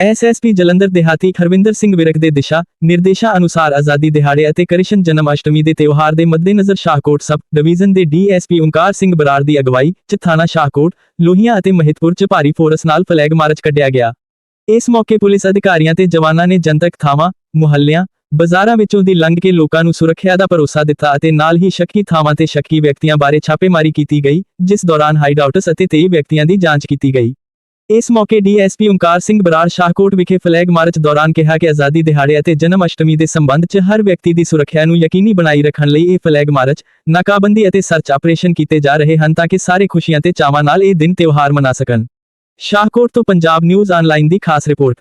SSP Jalandhar ਦਿਹਾਤੀ ਖਰਵਿੰਦਰ ਸਿੰਘ ਵਿਰਕ ਦੇ ਦਿਸ਼ਾ ਨਿਰਦੇਸ਼ਾਂ ਅਨੁਸਾਰ ਆਜ਼ਾਦੀ ਦਿਹਾੜੇ ਅਤੇ ਕ੍ਰਿਸ਼ਨ ਜਨਮ ਅਸ਼ਟਮੀ ਦੇ ਤਿਉਹਾਰ ਦੇ ਮੱਦੇਨਜ਼ਰ ਸ਼ਾਹਕੋਟ ਸਬ ਡਿਵੀਜ਼ਨ ਦੇ ਡੀਐਸਪੀ ਓਂਕਾਰ ਸਿੰਘ ਬਰਾੜ ਦੀ ਅਗਵਾਈ ਚ ਥਾਣਾ ਸ਼ਾਹਕੋਟ, ਲੋਹੀਆਂ ਅਤੇ ਮਹਿਤਪੁਰ ਚ ਭਾਰੀ ਫੋਰਸ ਨਾਲ ਫਲੈਗ ਮਾਰਚ ਕੱਢਿਆ ਗਿਆ। ਇਸ ਮੌਕੇ ਪੁਲਿਸ ਅਧਿਕਾਰੀਆਂ ਤੇ ਜਵਾਨਾਂ ਨੇ ਜਨਤਕ ਥਾਵਾਂ, ਮੁਹੱਲਿਆਂ, ਬਾਜ਼ਾਰਾਂ ਵਿੱਚੋਂ ਦੀ ਲੰਘ ਕੇ ਲੋਕਾਂ ਨੂੰ ਸੁਰੱਖਿਆ ਦਾ ਭਰੋਸਾ ਦਿੱਤਾ ਅਤੇ ਨਾਲ ਹੀ ਸ਼ੱਕੀ ਥਾਵਾਂ ਤੇ ਸ਼ੱਕੀ ਵਿਅਕਤੀਆਂ ਬਾਰੇ ਛਾਪੇਮਾਰੀ ਕੀਤੀ ਗਈ, ਜਿਸ ਦੌਰਾਨ ਹਾਈਡਆਊਟਸ ਅਤੇ 23 ਵਿਅਕਤੀਆਂ ਦੀ ਜਾਂਚ ਕੀਤੀ ਗਈ। ਇਸ ਮੌਕੇ ਡੀਐਸਪੀ ਓਂਕਾਰ ਸਿੰਘ ਬਰਾੜ ਸ਼ਾਹਕੋਟ ਵਿਖੇ ਫਲੈਗ ਮਾਰਚ ਦੌਰਾਨ ਕਿਹਾ ਕਿ ਆਜ਼ਾਦੀ ਦਿਹਾੜੇ ਅਤੇ ਜਨਮ ਅਸ਼ਟਮੀ ਦੇ ਸੰਬੰਧ 'ਚ ਹਰ ਵਿਅਕਤੀ ਦੀ ਸੁਰੱਖਿਆ ਨੂੰ ਯਕੀਨੀ ਬਣਾਈ ਰੱਖਣ ਲਈ ਇਹ ਫਲੈਗ ਮਾਰਚ ਨਾਕਾਬੰਦੀ ਅਤੇ ਸਰਚ ਆਪਰੇਸ਼ਨ ਕੀਤੇ ਜਾ ਰਹੇ ਹਨ ਤਾਂ ਕਿ ਸਾਰੇ ਖੁਸ਼ੀਆਂ ਤੇ ਚਾਵਾਂ ਨਾਲ ਇਹ ਦਿਨ ਤਿਉਹਾਰ ਮਨਾ ਸਕਣ। ਸ਼ਾਹਕੋਟ ਤੋਂ ਪੰਜਾਬ ਨਿਊਜ਼ ਆਨਲਾਈਨ ਦੀ ਖਾਸ ਰਿਪੋਰਟ।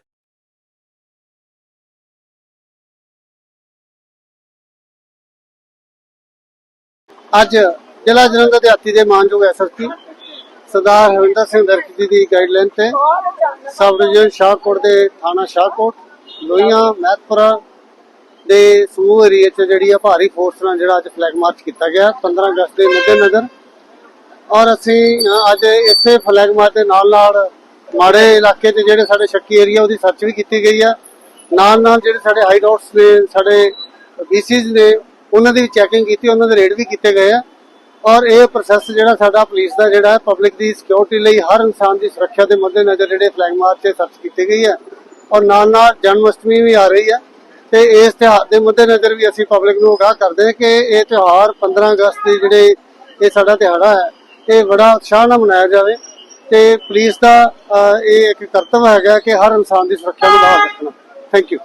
ਅੱਜ ਜ਼ਿਲ੍ਹਾ ਜਲੰਧਰ ਦੇ ਹਾਤੀ ਦੇ ਮਾਨਯੋਗ ਐਸਐਸਪੀ ਸਰਦਾਰ ਹਰਿੰਦਰ ਸਿੰਘ ਦਰਕ ਜੀ ਦੀ ਗਾਈਡਲਾਈਨ ਤੇ ਸਬ ਡਿਵੀਜ਼ਨ ਸ਼ਾਹਕੋਟ ਦੇ ਥਾਣਾ ਸ਼ਾਹਕੋਟ, ਲੋਹੀਆਂ, ਮਹਿਤਪੁਰਾ ਦੇ ਸਮੂਹ ਏਰੀਏ 'ਚ ਜਿਹੜੀ ਆ ਭਾਰੀ ਫੋਰਸ ਨਾਲ ਜਿਹੜਾ ਅੱਜ ਫਲੈਗ ਮਾਰਚ ਕੀਤਾ ਗਿਆ 15 ਅਗਸਤ ਦੇ ਮੱਦੇਨਜ਼ਰ। ਔਰ ਅਸੀਂ ਅੱਜ ਇੱਥੇ ਫਲੈਗ ਮਾਰਚ ਦੇ ਨਾਲ ਨਾਲ ਮਾੜੇ ਇਲਾਕੇ 'ਚ ਜਿਹੜੇ ਸਾਡੇ ਸ਼ੱਕੀ ਏਰੀਆ ਉਹਦੀ ਸਰਚ ਵੀ ਕੀਤੀ ਗਈ ਆ। ਨਾਲ ਨਾਲ ਜਿਹੜੇ ਸਾਡੇ ਹਾਈਡਆਊਟਸ ਨੇ, ਸਾਡੇ ਬੀਸੀਜ਼ ਨੇ, ਉਹਨਾਂ ਦੀ ਵੀ ਚੈਕਿੰਗ ਕੀਤੀ, ਉਹਨਾਂ ਦੇ ਰੇਡ ਵੀ ਕੀਤੇ ਗਏ ਆ। ਔਰ ਇਹ ਪ੍ਰੋਸੈਸ ਜਿਹੜਾ ਸਾਡਾ ਪੁਲਿਸ ਦਾ ਜਿਹੜਾ ਪਬਲਿਕ ਦੀ ਸਿਕਿਉਰਿਟੀ ਲਈ ਹਰ ਇਨਸਾਨ ਦੀ ਸੁਰੱਖਿਆ ਦੇ ਮੱਦੇਨਜ਼ਰ ਜਿਹੜੇ ਫਲੈਗ ਮਾਰਚ ਤੇ ਸਰਚ ਕੀਤੀ ਗਈ ਹੈ। ਔਰ ਨਾਲ ਨਾਲ ਜਨਮ ਅਸ਼ਟਮੀ ਵੀ ਆ ਰਹੀ ਹੈ ਤੇ ਇਸ ਤਿਉਹਾਰ ਦੇ ਮੱਦੇਨਜ਼ਰ ਵੀ ਅਸੀਂ ਪਬਲਿਕ ਨੂੰ ਆਗਾਹ ਕਰਦੇ ਹਾਂ ਕਿ ਇਹ ਤਿਉਹਾਰ 15 ਅਗਸਤ ਦੀ ਜਿਹੜੇ ਇਹ ਸਾਡਾ ਦਿਹਾੜਾ ਹੈ, ਇਹ ਬੜਾ ਉਤਸ਼ਾਹ ਨਾਲ ਮਨਾਇਆ ਜਾਵੇ ਤੇ ਪੁਲਿਸ ਦਾ ਇਹ ਇੱਕ ਕਰਤੱਵ ਹੈਗਾ ਕਿ ਹਰ ਇਨਸਾਨ ਦੀ ਸੁਰੱਖਿਆ ਨੂੰ ਬਾਹਰ ਰੱਖਣਾ। Thank you